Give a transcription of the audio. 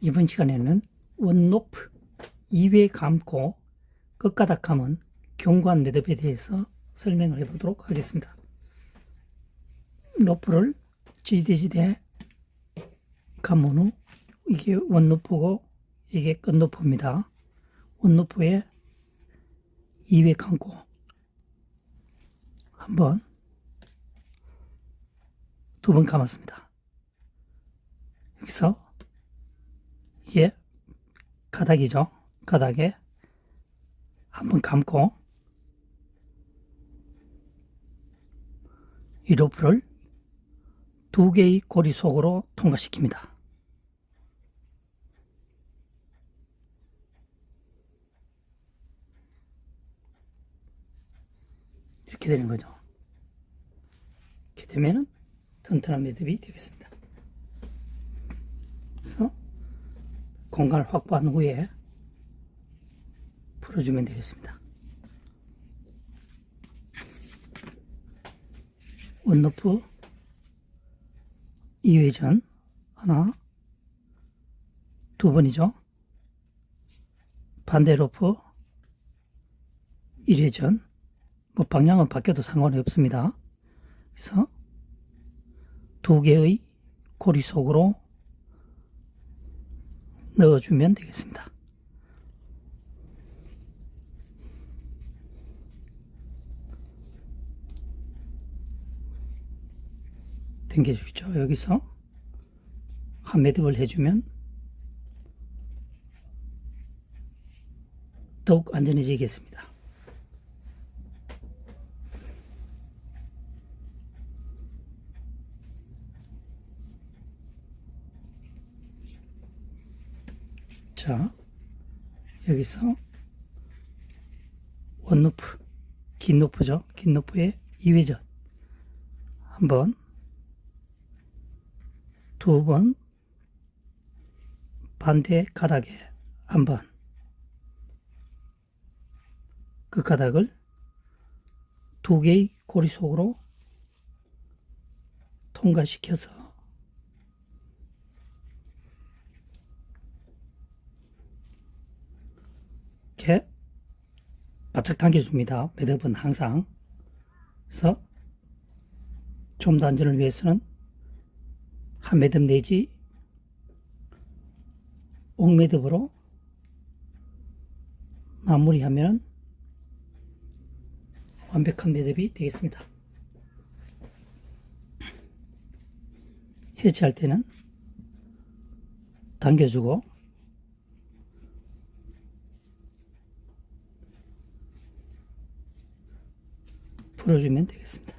이번 시간에는 원노프 2회 감고 끝가닥하면 경관 매듭에 대해서 설명을 해보도록 하겠습니다. 노프를 지지대지대 감은 후 이게 원노프고 이게 끝노프입니다. 원노프에 2회 감고 한번 두 번 감았습니다. 여기서 이게 가닥이죠. 가닥에 한번 감고 이 로프를 두 개의 고리 속으로 통과시킵니다. 이렇게 되는 거죠. 이렇게 되면은 튼튼한 매듭이 되겠습니다. 그래서 공간을 확보한 후에 풀어주면 되겠습니다. 원로프 2회전 하나 두 번이죠. 반대 로프 1회전 뭐 방향은 바뀌어도 상관이 없습니다. 그래서 두 개의 고리 속으로 넣어주면 되겠습니다. 당겨주죠. 여기서 한 매듭을 해주면 더욱 안전해지겠습니다. 자, 여기서 원루프, 긴 노프죠. 긴 노프의 2회전. 한 번, 두 번, 반대 가닥에 한 번. 그 가닥을 두 개의 고리 속으로 통과시켜서 이렇게 바짝 당겨줍니다. 매듭은 항상. 그래서 좀더 안전을 위해서는 한 매듭 내지 옥매듭으로 마무리하면 완벽한 매듭이 되겠습니다. 해체할 때는 당겨주고 풀어주면 되겠습니다.